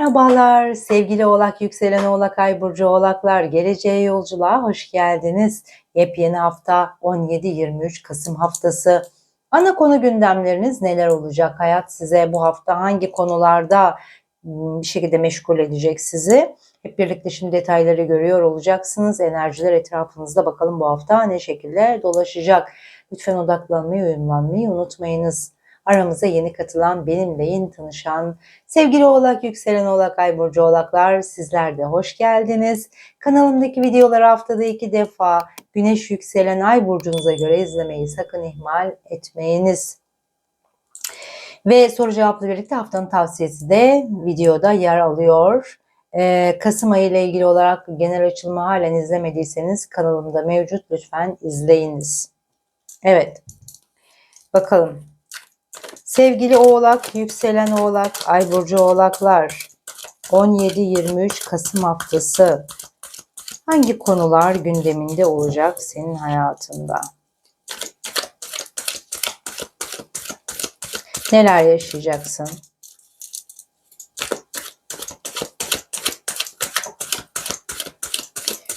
Merhabalar sevgili oğlak, yükselen oğlak, ay burcu oğlaklar. Geleceğe yolculuğa hoş geldiniz. Yepyeni hafta 17-23 Kasım haftası. Ana konu gündemleriniz neler olacak? Hayat size bu hafta hangi konularda ım, bir şekilde meşgul edecek sizi? Hep birlikte şimdi detayları görüyor olacaksınız. Enerjiler etrafınızda bakalım bu hafta ne şekilde dolaşacak. Lütfen odaklanmayı, uyumlanmayı unutmayınız. Aramıza yeni katılan, benimle yeni tanışan sevgili oğlak, yükselen oğlak, ay burcu oğlaklar sizler de hoş geldiniz. Kanalımdaki videoları haftada iki defa güneş yükselen ay burcunuza göre izlemeyi sakın ihmal etmeyiniz. Ve soru cevapla birlikte haftanın tavsiyesi de videoda yer alıyor. Ee, Kasım ayı ile ilgili olarak genel açılımı halen izlemediyseniz kanalımda mevcut. Lütfen izleyiniz. Evet. Bakalım. Sevgili Oğlak, yükselen Oğlak, Ay burcu Oğlaklar 17-23 Kasım haftası hangi konular gündeminde olacak senin hayatında? Neler yaşayacaksın?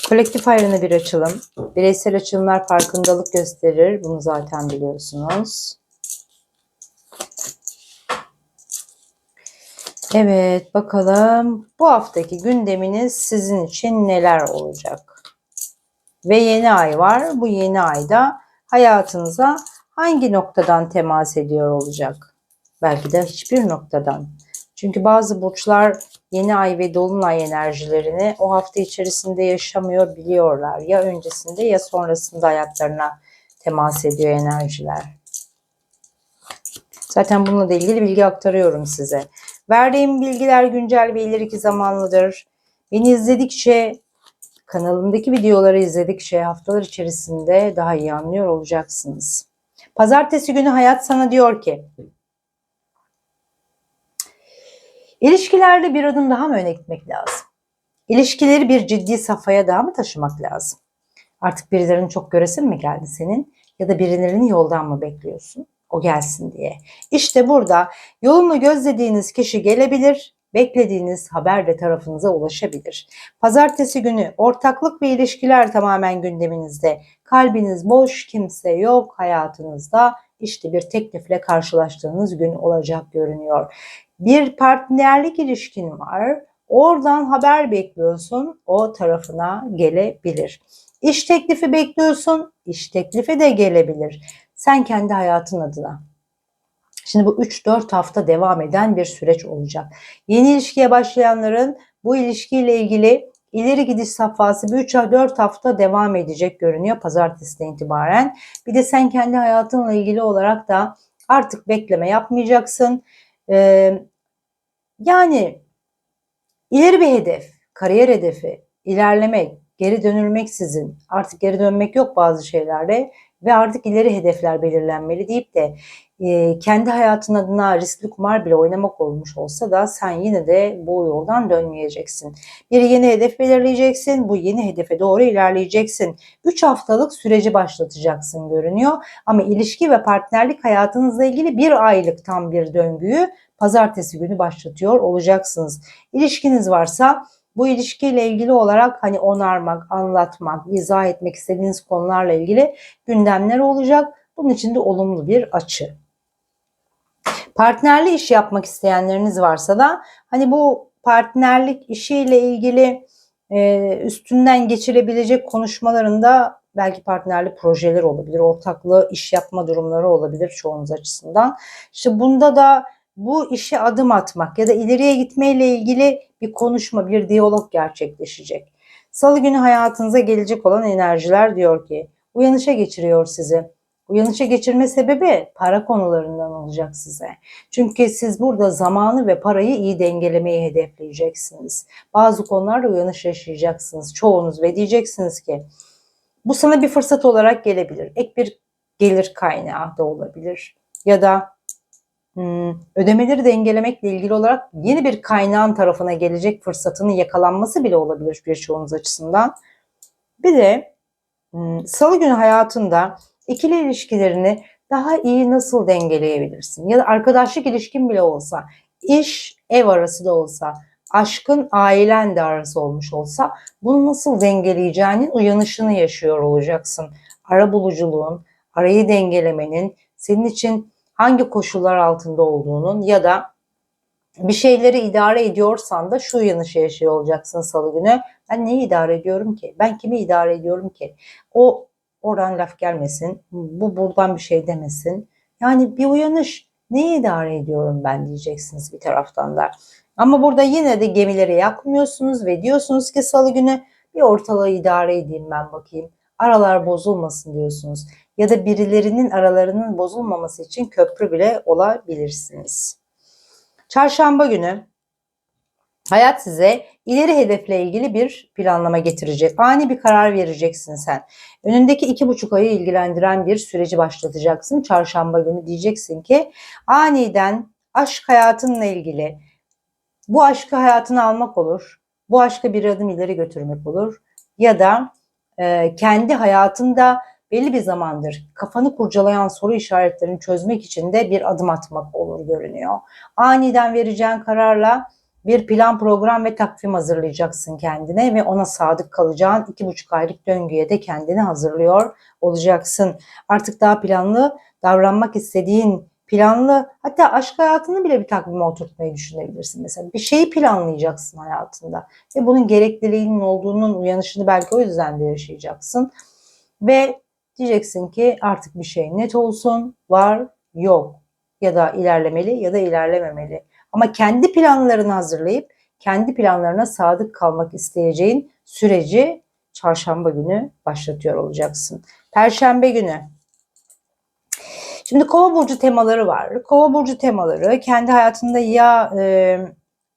Kolektif ayrına bir açılım. Bireysel açılımlar farkındalık gösterir. Bunu zaten biliyorsunuz. Evet bakalım bu haftaki gündeminiz sizin için neler olacak? Ve yeni ay var. Bu yeni ayda hayatınıza hangi noktadan temas ediyor olacak? Belki de hiçbir noktadan. Çünkü bazı burçlar yeni ay ve dolunay enerjilerini o hafta içerisinde yaşamıyor biliyorlar. Ya öncesinde ya sonrasında hayatlarına temas ediyor enerjiler. Zaten bununla da ilgili bilgi aktarıyorum size. Verdiğim bilgiler güncel ve ileriki zamanlıdır. Beni izledikçe, kanalımdaki videoları izledikçe haftalar içerisinde daha iyi anlıyor olacaksınız. Pazartesi günü hayat sana diyor ki, ilişkilerde bir adım daha mı öne gitmek lazım? İlişkileri bir ciddi safhaya daha mı taşımak lazım? Artık birilerinin çok göresin mi geldi senin? Ya da birilerinin yoldan mı bekliyorsun? O gelsin diye. İşte burada yolunu gözlediğiniz kişi gelebilir, beklediğiniz haber de tarafınıza ulaşabilir. Pazartesi günü ortaklık ve ilişkiler tamamen gündeminizde. Kalbiniz boş, kimse yok hayatınızda. İşte bir teklifle karşılaştığınız gün olacak görünüyor. Bir partnerlik ilişkin var. Oradan haber bekliyorsun. O tarafına gelebilir. İş teklifi bekliyorsun. İş teklifi de gelebilir. Sen kendi hayatın adına. Şimdi bu 3-4 hafta devam eden bir süreç olacak. Yeni ilişkiye başlayanların bu ilişkiyle ilgili ileri gidiş safhası 3-4 hafta devam edecek görünüyor pazartesiden itibaren. Bir de sen kendi hayatınla ilgili olarak da artık bekleme yapmayacaksın. Ee, yani ileri bir hedef, kariyer hedefi, ilerlemek, geri dönülmeksizin artık geri dönmek yok bazı şeylerde ve artık ileri hedefler belirlenmeli deyip de e, kendi hayatın adına riskli kumar bile oynamak olmuş olsa da sen yine de bu yoldan dönmeyeceksin. Bir yeni hedef belirleyeceksin. Bu yeni hedefe doğru ilerleyeceksin. 3 haftalık süreci başlatacaksın görünüyor. Ama ilişki ve partnerlik hayatınızla ilgili bir aylık tam bir döngüyü pazartesi günü başlatıyor olacaksınız. İlişkiniz varsa bu ilişkiyle ilgili olarak hani onarmak, anlatmak, izah etmek istediğiniz konularla ilgili gündemler olacak. Bunun için de olumlu bir açı. Partnerli iş yapmak isteyenleriniz varsa da hani bu partnerlik işiyle ilgili e, üstünden geçirebilecek konuşmalarında belki partnerli projeler olabilir, ortaklı iş yapma durumları olabilir çoğunuz açısından. İşte bunda da bu işe adım atmak ya da ileriye gitmeyle ilgili bir konuşma, bir diyalog gerçekleşecek. Salı günü hayatınıza gelecek olan enerjiler diyor ki uyanışa geçiriyor sizi. Uyanışa geçirme sebebi para konularından olacak size. Çünkü siz burada zamanı ve parayı iyi dengelemeyi hedefleyeceksiniz. Bazı konularda uyanış yaşayacaksınız çoğunuz ve diyeceksiniz ki bu sana bir fırsat olarak gelebilir. Ek bir gelir kaynağı da olabilir. Ya da ödemeleri dengelemekle ilgili olarak yeni bir kaynağın tarafına gelecek fırsatının yakalanması bile olabilir birçoğunuz açısından. Bir de hmm, salı günü hayatında ikili ilişkilerini daha iyi nasıl dengeleyebilirsin? Ya da arkadaşlık ilişkin bile olsa, iş, ev arası da olsa, aşkın ailen de arası olmuş olsa bunu nasıl dengeleyeceğinin uyanışını yaşıyor olacaksın. Ara buluculuğun, arayı dengelemenin, senin için hangi koşullar altında olduğunun ya da bir şeyleri idare ediyorsan da şu uyanışı yaşıyor olacaksın salı günü. Ben neyi idare ediyorum ki? Ben kimi idare ediyorum ki? O oradan laf gelmesin. Bu buradan bir şey demesin. Yani bir uyanış. Neyi idare ediyorum ben diyeceksiniz bir taraftan da. Ama burada yine de gemileri yakmıyorsunuz ve diyorsunuz ki salı günü bir ortalığı idare edeyim ben bakayım. Aralar bozulmasın diyorsunuz. Ya da birilerinin aralarının bozulmaması için köprü bile olabilirsiniz. Çarşamba günü hayat size ileri hedefle ilgili bir planlama getirecek. Ani bir karar vereceksin sen. Önündeki iki buçuk ayı ilgilendiren bir süreci başlatacaksın. Çarşamba günü diyeceksin ki aniden aşk hayatınla ilgili bu aşkı hayatına almak olur. Bu aşkı bir adım ileri götürmek olur. Ya da e, kendi hayatında belli bir zamandır kafanı kurcalayan soru işaretlerini çözmek için de bir adım atmak olur görünüyor. Aniden vereceğin kararla bir plan, program ve takvim hazırlayacaksın kendine ve ona sadık kalacağın iki buçuk aylık döngüye de kendini hazırlıyor olacaksın. Artık daha planlı davranmak istediğin planlı hatta aşk hayatını bile bir takvime oturtmayı düşünebilirsin. Mesela bir şeyi planlayacaksın hayatında ve bunun gerekliliğinin olduğunun uyanışını belki o yüzden de yaşayacaksın. Ve diyeceksin ki artık bir şey net olsun, var, yok ya da ilerlemeli ya da ilerlememeli. Ama kendi planlarını hazırlayıp kendi planlarına sadık kalmak isteyeceğin süreci çarşamba günü başlatıyor olacaksın. Perşembe günü Şimdi kova burcu temaları var. Kova burcu temaları kendi hayatında ya e,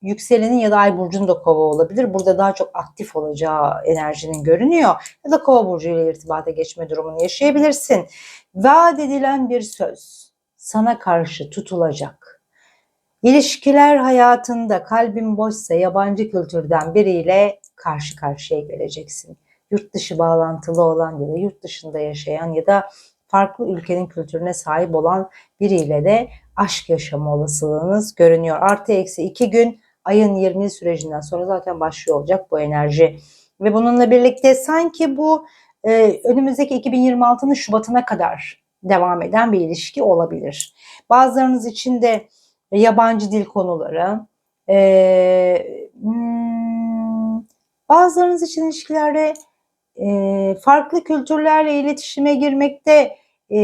yükselenin ya da ay burcun da kova olabilir. Burada daha çok aktif olacağı enerjinin görünüyor. Ya da kova burcu ile irtibata geçme durumunu yaşayabilirsin. Vaat edilen bir söz sana karşı tutulacak. İlişkiler hayatında kalbin boşsa yabancı kültürden biriyle karşı karşıya geleceksin. Yurt dışı bağlantılı olan ya da yurt dışında yaşayan ya da farklı ülkenin kültürüne sahip olan biriyle de aşk yaşama olasılığınız görünüyor. Artı eksi iki gün ayın 20 sürecinden sonra zaten başlıyor olacak bu enerji. Ve bununla birlikte sanki bu e, önümüzdeki 2026'nın Şubat'ına kadar devam eden bir ilişki olabilir. Bazılarınız için de yabancı dil konuları, e, hmm, bazılarınız için ilişkilerde e, farklı kültürlerle iletişime girmekte e,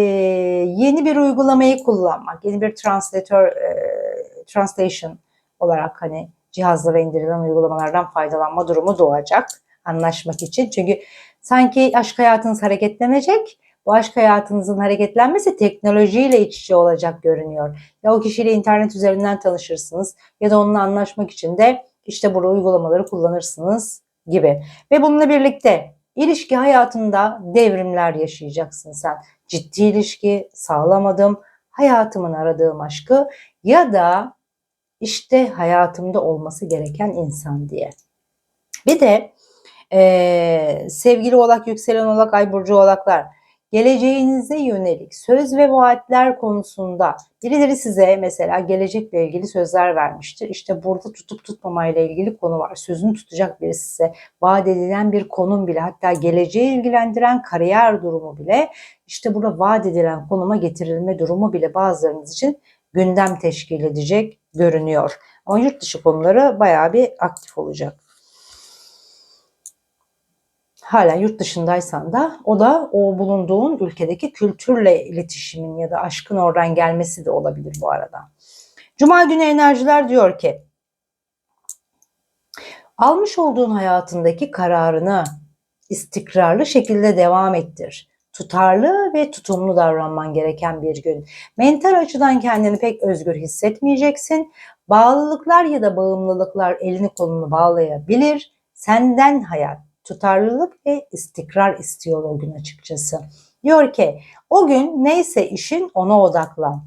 yeni bir uygulamayı kullanmak, yeni bir translatör, e, translation olarak hani cihazlara indirilen uygulamalardan faydalanma durumu doğacak anlaşmak için. Çünkü sanki aşk hayatınız hareketlenecek. Bu aşk hayatınızın hareketlenmesi teknolojiyle iç içe olacak görünüyor. Ya o kişiyle internet üzerinden tanışırsınız ya da onunla anlaşmak için de işte bu uygulamaları kullanırsınız gibi. Ve bununla birlikte İlişki hayatında devrimler yaşayacaksın sen. Ciddi ilişki, sağlam adım, hayatımın aradığım aşkı ya da işte hayatımda olması gereken insan diye. Bir de e, sevgili olak, yükselen olak, ay burcu olaklar geleceğinize yönelik söz ve vaatler konusunda birileri size mesela gelecekle ilgili sözler vermiştir. İşte burada tutup tutmamayla ilgili konu var. Sözünü tutacak birisi size vaat edilen bir konum bile hatta geleceği ilgilendiren kariyer durumu bile işte burada vaat edilen konuma getirilme durumu bile bazılarınız için gündem teşkil edecek görünüyor. Ama yurt dışı konuları bayağı bir aktif olacak hala yurt dışındaysan da o da o bulunduğun ülkedeki kültürle iletişimin ya da aşkın oradan gelmesi de olabilir bu arada. Cuma günü enerjiler diyor ki almış olduğun hayatındaki kararını istikrarlı şekilde devam ettir. Tutarlı ve tutumlu davranman gereken bir gün. Mental açıdan kendini pek özgür hissetmeyeceksin. Bağlılıklar ya da bağımlılıklar elini kolunu bağlayabilir. Senden hayat tutarlılık ve istikrar istiyor o gün açıkçası. Diyor ki o gün neyse işin ona odaklan.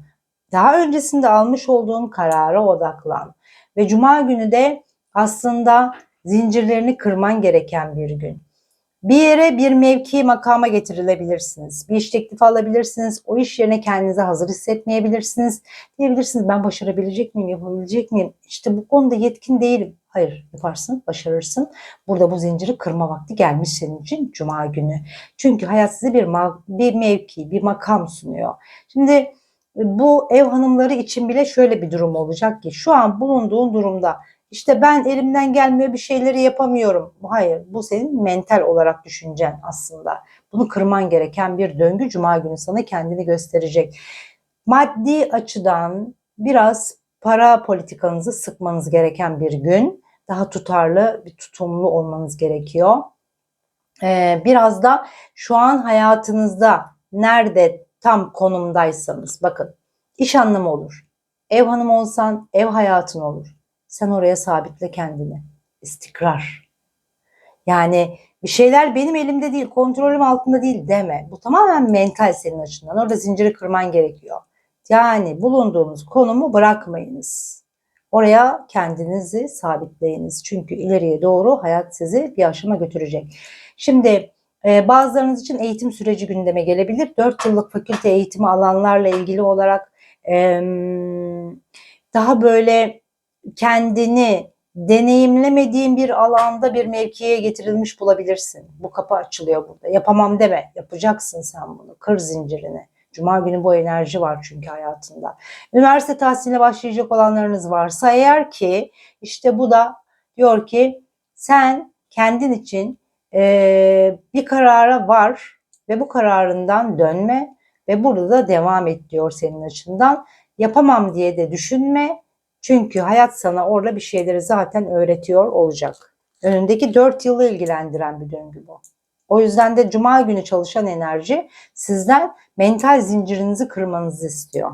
Daha öncesinde almış olduğun karara odaklan. Ve cuma günü de aslında zincirlerini kırman gereken bir gün. Bir yere bir mevki makama getirilebilirsiniz. Bir iş teklifi alabilirsiniz. O iş yerine kendinizi hazır hissetmeyebilirsiniz. Diyebilirsiniz ben başarabilecek miyim, yapabilecek miyim? İşte bu konuda yetkin değilim. Hayır yaparsın, başarırsın. Burada bu zinciri kırma vakti gelmiş senin için Cuma günü. Çünkü hayat size bir, bir mevki, bir makam sunuyor. Şimdi bu ev hanımları için bile şöyle bir durum olacak ki şu an bulunduğun durumda işte ben elimden gelmiyor bir şeyleri yapamıyorum. Hayır bu senin mental olarak düşüncen aslında. Bunu kırman gereken bir döngü cuma günü sana kendini gösterecek. Maddi açıdan biraz para politikanızı sıkmanız gereken bir gün. Daha tutarlı, bir tutumlu olmanız gerekiyor. Ee, biraz da şu an hayatınızda nerede tam konumdaysanız bakın iş anlamı olur. Ev hanımı olsan ev hayatın olur. Sen oraya sabitle kendini. İstikrar. Yani bir şeyler benim elimde değil, kontrolüm altında değil deme. Bu tamamen mental senin açından. Orada zinciri kırman gerekiyor. Yani bulunduğunuz konumu bırakmayınız. Oraya kendinizi sabitleyiniz. Çünkü ileriye doğru hayat sizi bir aşama götürecek. Şimdi e, bazılarınız için eğitim süreci gündeme gelebilir. 4 yıllık fakülte eğitimi alanlarla ilgili olarak daha böyle kendini deneyimlemediğin bir alanda bir mevkiye getirilmiş bulabilirsin. Bu kapı açılıyor burada. Yapamam deme. Yapacaksın sen bunu. Kır zincirini. Cuma günü bu enerji var çünkü hayatında. Üniversite tahsiline başlayacak olanlarınız varsa eğer ki işte bu da diyor ki sen kendin için eee, bir karara var ve bu kararından dönme ve burada da devam et diyor senin açından. Yapamam diye de düşünme. Çünkü hayat sana orada bir şeyleri zaten öğretiyor olacak. Önündeki 4 yılı ilgilendiren bir döngü bu. O yüzden de cuma günü çalışan enerji sizden mental zincirinizi kırmanızı istiyor.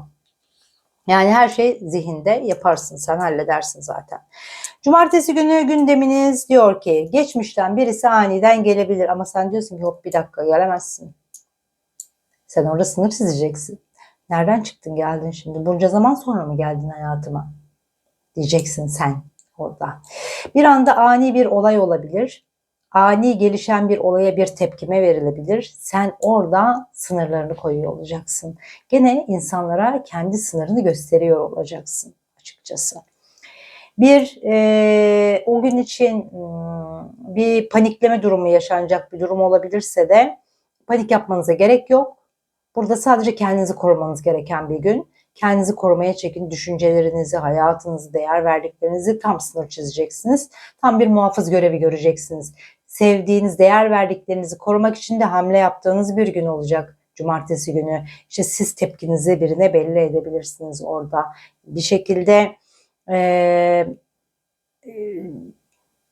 Yani her şey zihinde yaparsın, sen halledersin zaten. Cumartesi günü gündeminiz diyor ki geçmişten birisi aniden gelebilir ama sen diyorsun ki hop bir dakika gelemezsin. Sen orada sınır çizeceksin. Nereden çıktın geldin şimdi? Bunca zaman sonra mı geldin hayatıma? Diyeceksin sen orada. Bir anda ani bir olay olabilir. Ani gelişen bir olaya bir tepkime verilebilir. Sen orada sınırlarını koyuyor olacaksın. Gene insanlara kendi sınırını gösteriyor olacaksın açıkçası. Bir e, o gün için hmm, bir panikleme durumu yaşanacak bir durum olabilirse de panik yapmanıza gerek yok. Burada sadece kendinizi korumanız gereken bir gün. Kendinizi korumaya çekin. Düşüncelerinizi, hayatınızı, değer verdiklerinizi tam sınır çizeceksiniz. Tam bir muhafız görevi göreceksiniz. Sevdiğiniz, değer verdiklerinizi korumak için de hamle yaptığınız bir gün olacak. Cumartesi günü. İşte siz tepkinizi birine belli edebilirsiniz orada. Bir şekilde eee e,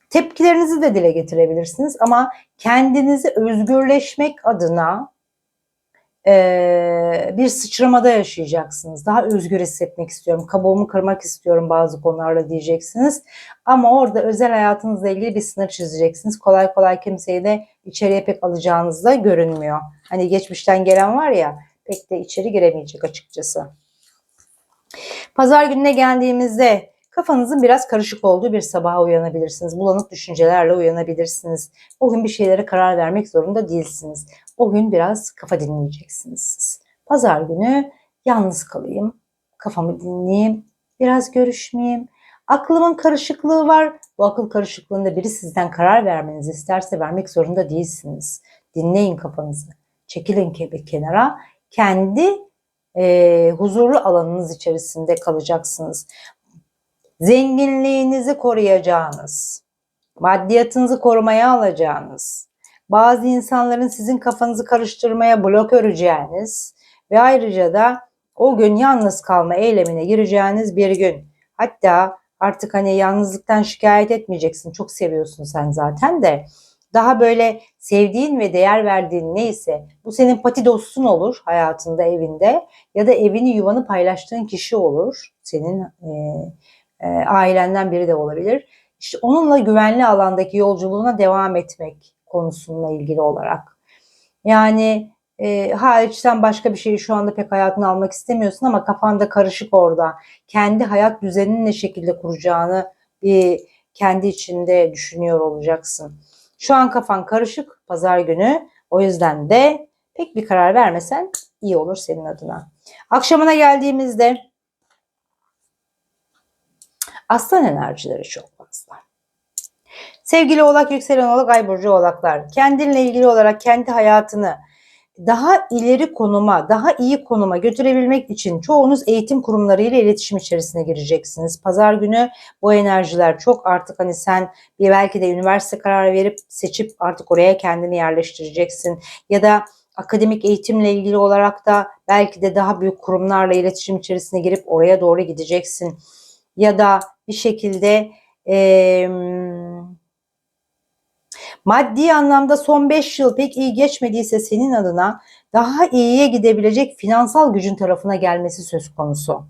tepkilerinizi de dile getirebilirsiniz ama kendinizi özgürleşmek adına e, bir sıçramada yaşayacaksınız. Daha özgür hissetmek istiyorum, kabuğumu kırmak istiyorum bazı konularla diyeceksiniz. Ama orada özel hayatınızla ilgili bir sınır çizeceksiniz. Kolay kolay kimseyi de içeriye pek alacağınız da görünmüyor. Hani geçmişten gelen var ya pek de içeri giremeyecek açıkçası. Pazar gününe geldiğimizde kafanızın biraz karışık olduğu bir sabaha uyanabilirsiniz. Bulanık düşüncelerle uyanabilirsiniz. O gün bir şeylere karar vermek zorunda değilsiniz. O gün biraz kafa dinleyeceksiniz siz. Pazar günü yalnız kalayım, kafamı dinleyeyim, biraz görüşmeyeyim. Aklımın karışıklığı var. Bu akıl karışıklığında biri sizden karar vermenizi isterse vermek zorunda değilsiniz. Dinleyin kafanızı. Çekilin ke- kenara. Kendi e, huzurlu alanınız içerisinde kalacaksınız. Zenginliğinizi koruyacağınız, maddiyatınızı korumaya alacağınız, bazı insanların sizin kafanızı karıştırmaya blok öreceğiniz ve ayrıca da o gün yalnız kalma eylemine gireceğiniz bir gün. Hatta artık hani yalnızlıktan şikayet etmeyeceksin. Çok seviyorsun sen zaten de. Daha böyle sevdiğin ve değer verdiğin neyse bu senin pati dostun olur hayatında, evinde ya da evini yuvanı paylaştığın kişi olur. Senin e, e, ailenden biri de olabilir. İşte onunla güvenli alandaki yolculuğuna devam etmek konusuyla ilgili olarak. Yani e, hariçten başka bir şeyi şu anda pek hayatına almak istemiyorsun ama kafanda karışık orada. Kendi hayat düzenini ne şekilde kuracağını bir kendi içinde düşünüyor olacaksın. Şu an kafan karışık pazar günü. O yüzden de pek bir karar vermesen iyi olur senin adına. Akşamına geldiğimizde aslan enerjileri çok fazla. Sevgili oğlak, yükselen oğlak, ay burcu oğlaklar. Kendinle ilgili olarak kendi hayatını daha ileri konuma, daha iyi konuma götürebilmek için çoğunuz eğitim kurumlarıyla iletişim içerisine gireceksiniz. Pazar günü bu enerjiler çok artık hani sen bir belki de üniversite kararı verip seçip artık oraya kendini yerleştireceksin. Ya da akademik eğitimle ilgili olarak da belki de daha büyük kurumlarla iletişim içerisine girip oraya doğru gideceksin. Ya da bir şekilde eee maddi anlamda son 5 yıl pek iyi geçmediyse senin adına daha iyiye gidebilecek finansal gücün tarafına gelmesi söz konusu.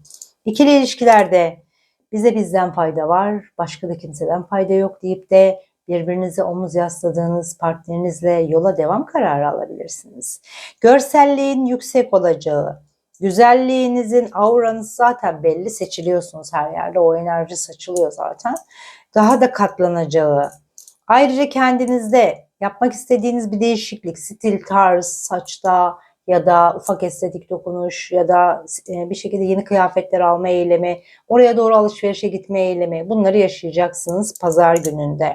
İkili ilişkilerde bize bizden fayda var, başka da kimseden fayda yok deyip de birbirinize omuz yasladığınız partnerinizle yola devam kararı alabilirsiniz. Görselliğin yüksek olacağı, güzelliğinizin auranız zaten belli seçiliyorsunuz her yerde o enerji saçılıyor zaten. Daha da katlanacağı, Ayrıca kendinizde yapmak istediğiniz bir değişiklik, stil, tarz, saçta ya da ufak estetik dokunuş ya da e, bir şekilde yeni kıyafetler alma eylemi, oraya doğru alışverişe gitme eylemi bunları yaşayacaksınız pazar gününde.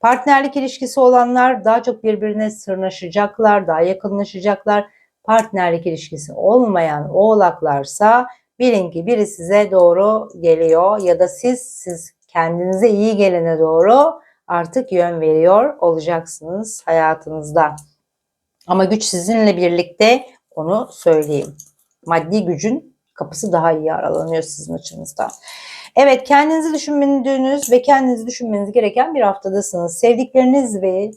Partnerlik ilişkisi olanlar daha çok birbirine sırnaşacaklar, daha yakınlaşacaklar. Partnerlik ilişkisi olmayan oğlaklarsa bilin ki biri size doğru geliyor ya da siz siz kendinize iyi gelene doğru artık yön veriyor olacaksınız hayatınızda. Ama güç sizinle birlikte onu söyleyeyim. Maddi gücün kapısı daha iyi aralanıyor sizin açınızda. Evet kendinizi düşündüğünüz ve kendinizi düşünmeniz gereken bir haftadasınız. Sevdikleriniz ve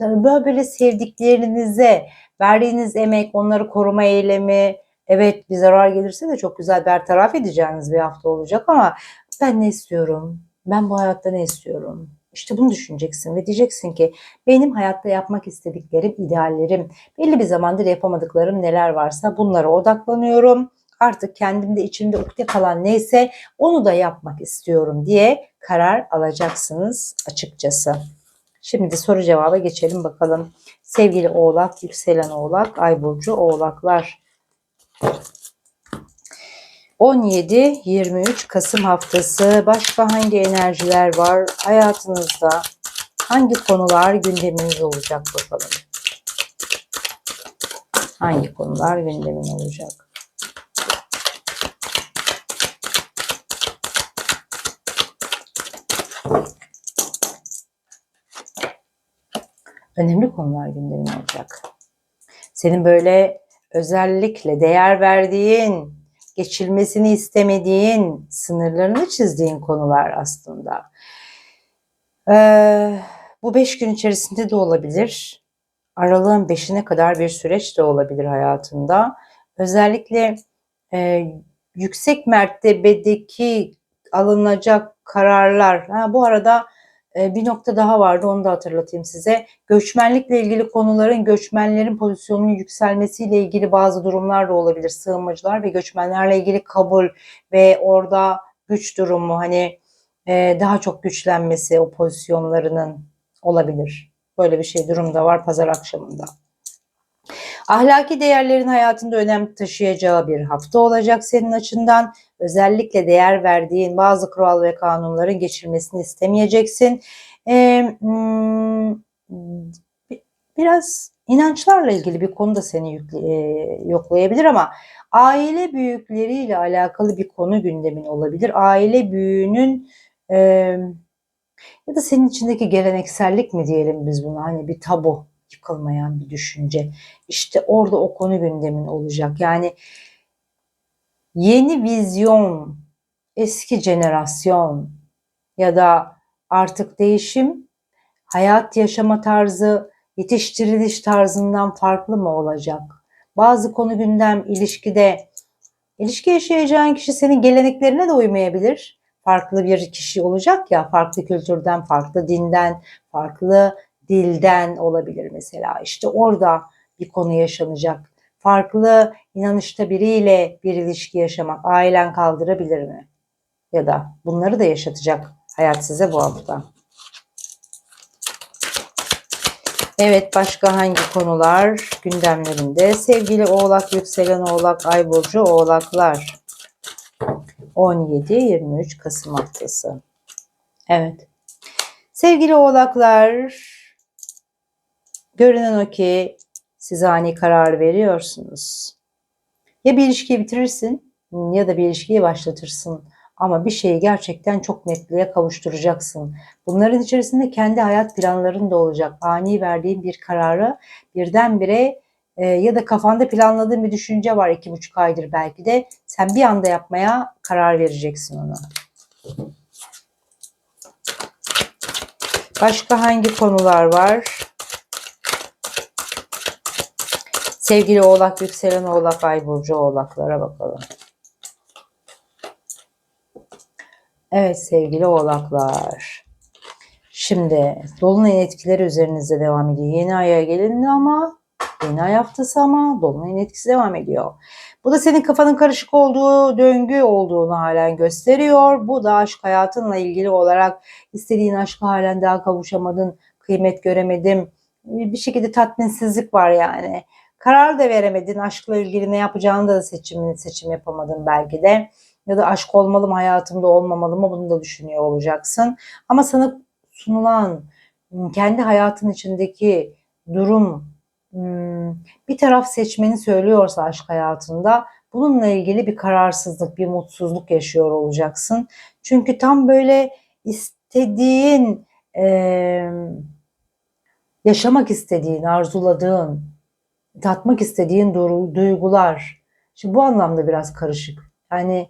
böyle sevdiklerinize verdiğiniz emek, onları koruma eylemi, evet bir zarar gelirse de çok güzel bertaraf edeceğiniz bir hafta olacak ama ben ne istiyorum? Ben bu hayatta ne istiyorum? İşte bunu düşüneceksin ve diyeceksin ki benim hayatta yapmak istediklerim, ideallerim, belli bir zamandır yapamadıklarım neler varsa bunlara odaklanıyorum. Artık kendimde içimde ukde kalan neyse onu da yapmak istiyorum diye karar alacaksınız açıkçası. Şimdi soru cevaba geçelim bakalım. Sevgili Oğlak, yükselen Oğlak, Ay burcu Oğlaklar. 17-23 Kasım haftası başka hangi enerjiler var hayatınızda? Hangi konular gündeminiz olacak bakalım. Hangi konular gündemin olacak? Önemli konular gündemin olacak. Senin böyle özellikle değer verdiğin, geçilmesini istemediğin, sınırlarını çizdiğin konular aslında. Ee, bu beş gün içerisinde de olabilir. Aralığın beşine kadar bir süreç de olabilir hayatında. Özellikle e, yüksek mertebedeki alınacak kararlar. Ha, bu arada bir nokta daha vardı onu da hatırlatayım size. Göçmenlikle ilgili konuların göçmenlerin pozisyonunun yükselmesiyle ilgili bazı durumlar da olabilir. Sığınmacılar ve göçmenlerle ilgili kabul ve orada güç durumu hani e, daha çok güçlenmesi o pozisyonlarının olabilir. Böyle bir şey durum da var pazar akşamında. Ahlaki değerlerin hayatında önem taşıyacağı bir hafta olacak senin açından. Özellikle değer verdiğin bazı kural ve kanunların geçilmesini istemeyeceksin. Ee, biraz inançlarla ilgili bir konu da seni yoklayabilir ama aile büyükleriyle alakalı bir konu gündemin olabilir. Aile büyüğünün e, ya da senin içindeki geleneksellik mi diyelim biz buna hani bir tabu yıkılmayan bir düşünce. İşte orada o konu gündemin olacak. Yani yeni vizyon, eski jenerasyon ya da artık değişim hayat yaşama tarzı, yetiştiriliş tarzından farklı mı olacak? Bazı konu gündem ilişkide ilişki yaşayacağın kişi senin geleneklerine de uymayabilir. Farklı bir kişi olacak ya, farklı kültürden, farklı dinden, farklı dilden olabilir mesela. İşte orada bir konu yaşanacak. Farklı inanışta biriyle bir ilişki yaşamak ailen kaldırabilir mi? Ya da bunları da yaşatacak hayat size bu hafta. Evet başka hangi konular gündemlerinde? Sevgili Oğlak, Yükselen Oğlak, Ay Burcu Oğlaklar. 17-23 Kasım haftası. Evet. Sevgili Oğlaklar, görünen o ki siz ani karar veriyorsunuz. Ya bir ilişkiyi bitirirsin ya da bir ilişkiyi başlatırsın. Ama bir şeyi gerçekten çok netliğe kavuşturacaksın. Bunların içerisinde kendi hayat planların da olacak. Ani verdiğin bir kararı birdenbire e, ya da kafanda planladığın bir düşünce var iki buçuk aydır belki de. Sen bir anda yapmaya karar vereceksin onu. Başka hangi konular var? Sevgili Oğlak, Yükselen Oğlak, Ay Burcu Oğlaklara bakalım. Evet sevgili oğlaklar. Şimdi Dolunay'ın etkileri üzerinizde devam ediyor. Yeni aya gelindi ama yeni ay haftası ama Dolunay'ın etkisi devam ediyor. Bu da senin kafanın karışık olduğu döngü olduğunu halen gösteriyor. Bu da aşk hayatınla ilgili olarak istediğin aşka halen daha kavuşamadın, kıymet göremedim. Bir şekilde tatminsizlik var yani. Karar da veremedin, aşkla ilgili ne yapacağını da seçimini seçim yapamadın belki de ya da aşk olmalı mı hayatımda olmamalı mı bunu da düşünüyor olacaksın. Ama sana sunulan kendi hayatın içindeki durum bir taraf seçmeni söylüyorsa aşk hayatında bununla ilgili bir kararsızlık, bir mutsuzluk yaşıyor olacaksın. Çünkü tam böyle istediğin, yaşamak istediğin, arzuladığın, tatmak istediğin duygular. Şimdi bu anlamda biraz karışık. Yani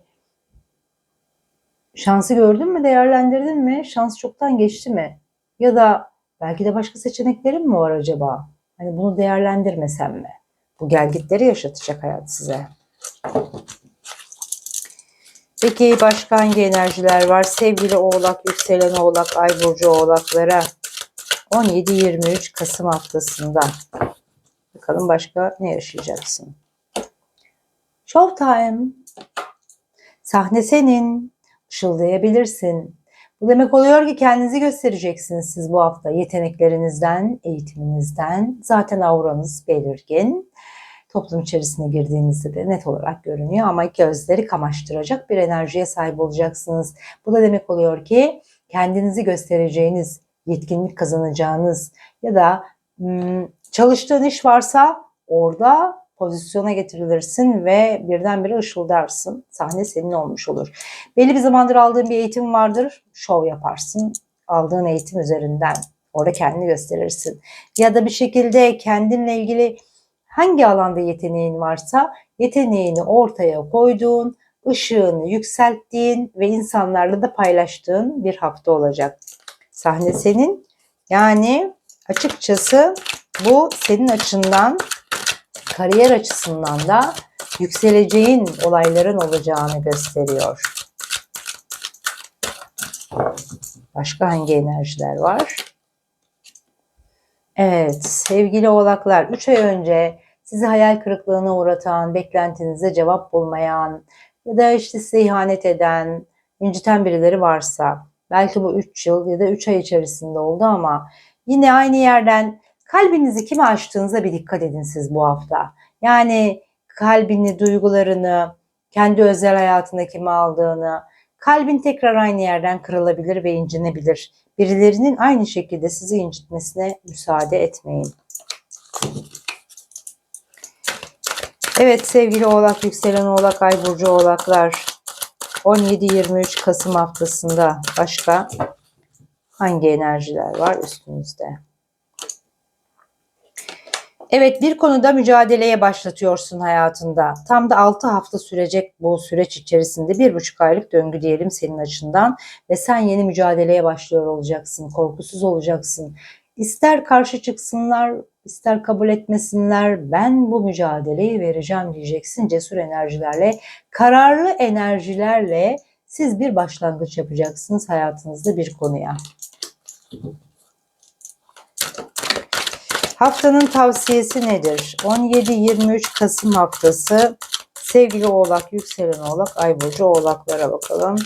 Şansı gördün mü, değerlendirdin mi? Şans çoktan geçti mi? Ya da belki de başka seçeneklerin mi var acaba? Hani bunu değerlendirmesem mi? Bu gelgitleri yaşatacak hayat size. Peki başka hangi enerjiler var? Sevgili Oğlak, yükselen Oğlak, Ay Burcu Oğlaklara 17-23 Kasım haftasında. Bakalım başka ne yaşayacaksın? Showtime. Sahne senin ışıldayabilirsin. Bu demek oluyor ki kendinizi göstereceksiniz siz bu hafta yeteneklerinizden, eğitiminizden. Zaten auranız belirgin. Toplum içerisine girdiğinizde de net olarak görünüyor ama gözleri kamaştıracak bir enerjiye sahip olacaksınız. Bu da demek oluyor ki kendinizi göstereceğiniz, yetkinlik kazanacağınız ya da çalıştığın iş varsa orada pozisyona getirilirsin ve birdenbire ışıldarsın. Sahne senin olmuş olur. Belli bir zamandır aldığın bir eğitim vardır. Şov yaparsın. Aldığın eğitim üzerinden. Orada kendini gösterirsin. Ya da bir şekilde kendinle ilgili hangi alanda yeteneğin varsa yeteneğini ortaya koyduğun, ışığını yükselttiğin ve insanlarla da paylaştığın bir hafta olacak. Sahne senin. Yani açıkçası bu senin açından kariyer açısından da yükseleceğin olayların olacağını gösteriyor. Başka hangi enerjiler var? Evet sevgili oğlaklar 3 ay önce sizi hayal kırıklığına uğratan, beklentinize cevap bulmayan ya da işte size ihanet eden, inciten birileri varsa belki bu 3 yıl ya da 3 ay içerisinde oldu ama yine aynı yerden Kalbinizi kime açtığınıza bir dikkat edin siz bu hafta. Yani kalbini, duygularını, kendi özel hayatında kime aldığını, kalbin tekrar aynı yerden kırılabilir ve incinebilir. Birilerinin aynı şekilde sizi incitmesine müsaade etmeyin. Evet sevgili Oğlak, Yükselen Oğlak, Ay Burcu Oğlaklar 17-23 Kasım haftasında başka hangi enerjiler var üstünüzde? Evet bir konuda mücadeleye başlatıyorsun hayatında. Tam da 6 hafta sürecek bu süreç içerisinde bir buçuk aylık döngü diyelim senin açından. Ve sen yeni mücadeleye başlıyor olacaksın. Korkusuz olacaksın. İster karşı çıksınlar, ister kabul etmesinler ben bu mücadeleyi vereceğim diyeceksin cesur enerjilerle, kararlı enerjilerle siz bir başlangıç yapacaksınız hayatınızda bir konuya. Haftanın tavsiyesi nedir? 17-23 Kasım haftası sevgili oğlak, yükselen oğlak, ay burcu oğlaklara bakalım.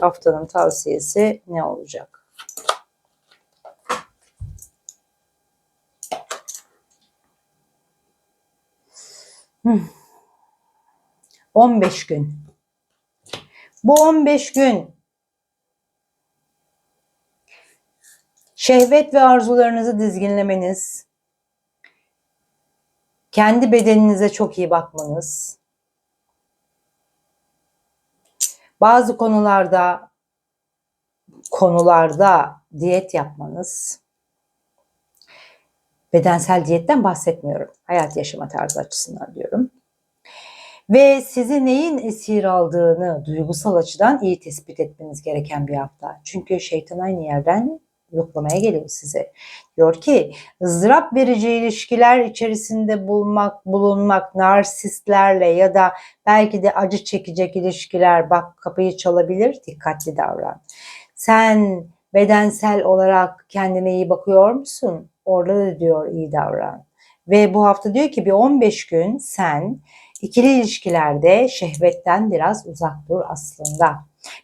Haftanın tavsiyesi ne olacak? Hmm. 15 gün. Bu 15 gün şehvet ve arzularınızı dizginlemeniz, kendi bedeninize çok iyi bakmanız, bazı konularda konularda diyet yapmanız, bedensel diyetten bahsetmiyorum. Hayat yaşama tarzı açısından diyorum. Ve sizi neyin esir aldığını duygusal açıdan iyi tespit etmeniz gereken bir hafta. Çünkü şeytan aynı yerden yoklamaya geliyor size. Diyor ki ızdırap verici ilişkiler içerisinde bulmak, bulunmak, narsistlerle ya da belki de acı çekecek ilişkiler bak kapıyı çalabilir, dikkatli davran. Sen bedensel olarak kendine iyi bakıyor musun? Orada da diyor iyi davran. Ve bu hafta diyor ki bir 15 gün sen ikili ilişkilerde şehvetten biraz uzak dur aslında.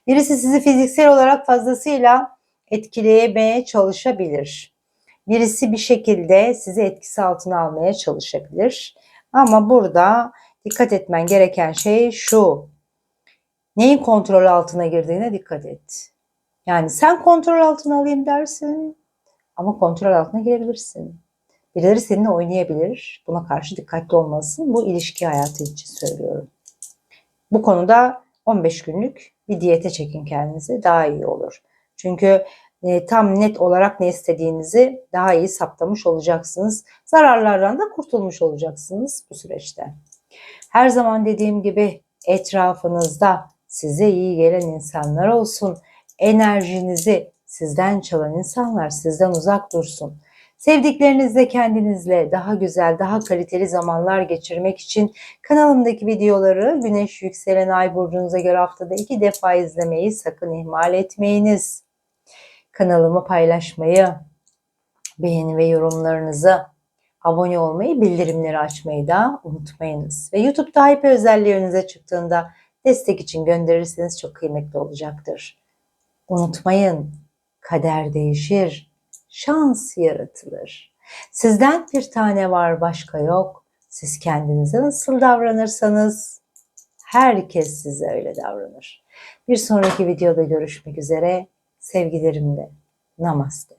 Birisi sizi fiziksel olarak fazlasıyla etkilemeye çalışabilir. Birisi bir şekilde sizi etkisi altına almaya çalışabilir. Ama burada dikkat etmen gereken şey şu. Neyin kontrol altına girdiğine dikkat et. Yani sen kontrol altına alayım dersin ama kontrol altına girebilirsin. Birileri seninle oynayabilir. Buna karşı dikkatli olmalısın. Bu ilişki hayatı için söylüyorum. Bu konuda 15 günlük bir diyete çekin kendinizi daha iyi olur. Çünkü e, tam net olarak ne istediğinizi daha iyi saptamış olacaksınız. Zararlardan da kurtulmuş olacaksınız bu süreçte. Her zaman dediğim gibi etrafınızda size iyi gelen insanlar olsun. Enerjinizi sizden çalan insanlar sizden uzak dursun. Sevdiklerinizle kendinizle daha güzel, daha kaliteli zamanlar geçirmek için kanalımdaki videoları Güneş Yükselen Ay burcunuza göre haftada iki defa izlemeyi sakın ihmal etmeyiniz. Kanalımı paylaşmayı, beğeni ve yorumlarınızı, abone olmayı, bildirimleri açmayı da unutmayınız. Ve YouTube'da hype özelliği önünüze çıktığında destek için gönderirseniz çok kıymetli olacaktır. Unutmayın, kader değişir, şans yaratılır. Sizden bir tane var, başka yok. Siz kendinize nasıl davranırsanız herkes size öyle davranır. Bir sonraki videoda görüşmek üzere. Sevgilerimle. Namaste.